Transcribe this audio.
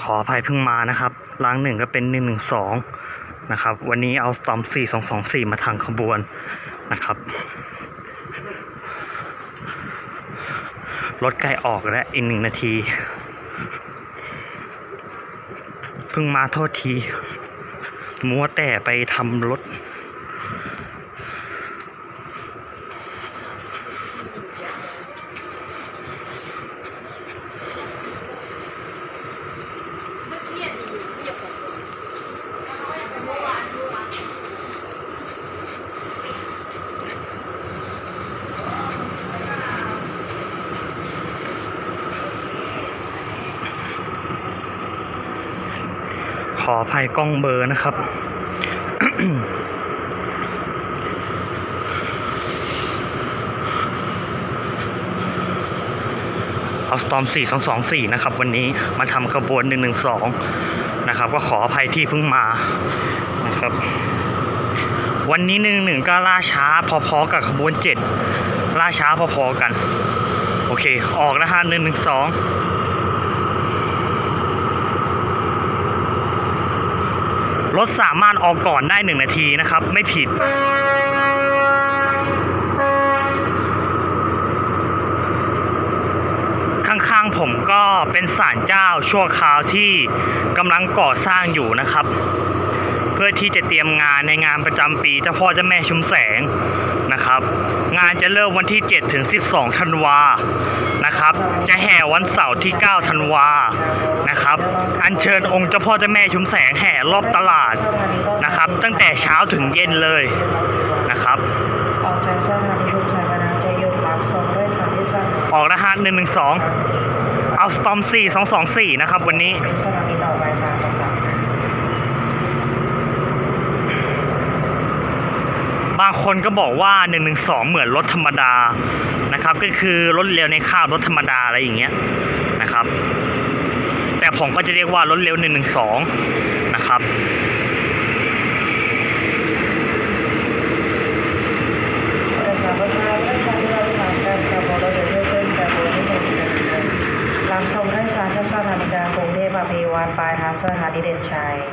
ขออภัยเพิ่งมานะครับล้างหนึ่งก็เป็นหนึ่งหนึ่งสองนะครับ วันนี้เอาสตอมสี่สองสองสี่มาทางขบวนนะครับ รถใกล้ออกแล้วอีกหนึ่งนาที เพิ่งมาโทษที มัวแต่ไปทำรถ ออภัยกล้องเบอร์นะครับ เอาสตอม 4224 นะครับ วันนี้มาทำขบวน 112 นะครับ ก็ขออภัยที่เพิ่งมานะครับ วันนี้ 11 ก็ล่าช้าพอๆกับขบวน 7 ล่าช้าพอๆกัน โอเค ออกนะฮะ112 รถสามารถออกก่อนได้หนึ่งนาทีนะครับ ไม่ผิด ข้างๆผมก็เป็นศาลเจ้าชั่วคราวที่กำลังก่อสร้างอยู่นะครับ พื่อที่จะเตรียมงานในงานประจำปีเจ้าพ่อเจ้าแม่ชุมแสงนะครับ งานจะเริ่มวันที่ 7 ถึง 12 ธันวานะครับ จะแห่วันเสาร์ที่ 9 ธันวานะครับ อัญเชิญองค์เจ้าพ่อเจ้าแม่ชุมแสงแห่รอบตลาดนะครับ ตั้งแต่เช้าถึงเย็นเลยนะครับออกจากสถานีชุมแสงพนาจะหยุดรับส่งด้วยสายที่สถานีออกนะฮะหนึ่งหนึ่งสองเอาสตอมสี่สองสองสี่นะครับวันนี้ สถางต่างบางคนก็บอกว่า1นึเหมือนรถธรรมดานะครับ ก็คือรถเร็วในข้าวรถธรรมดาอะไรอย่างเงี้ยนะครับ แต่ผมก็จะเรียกว่ารถเร็ว1นึนะครับประชาชนและชาติราชารการบริเวณเพื่อนการบริเวณรับชมาติสถานีกลางกรุงเทพอภิวัตปลายทางสถานีเด่นชัย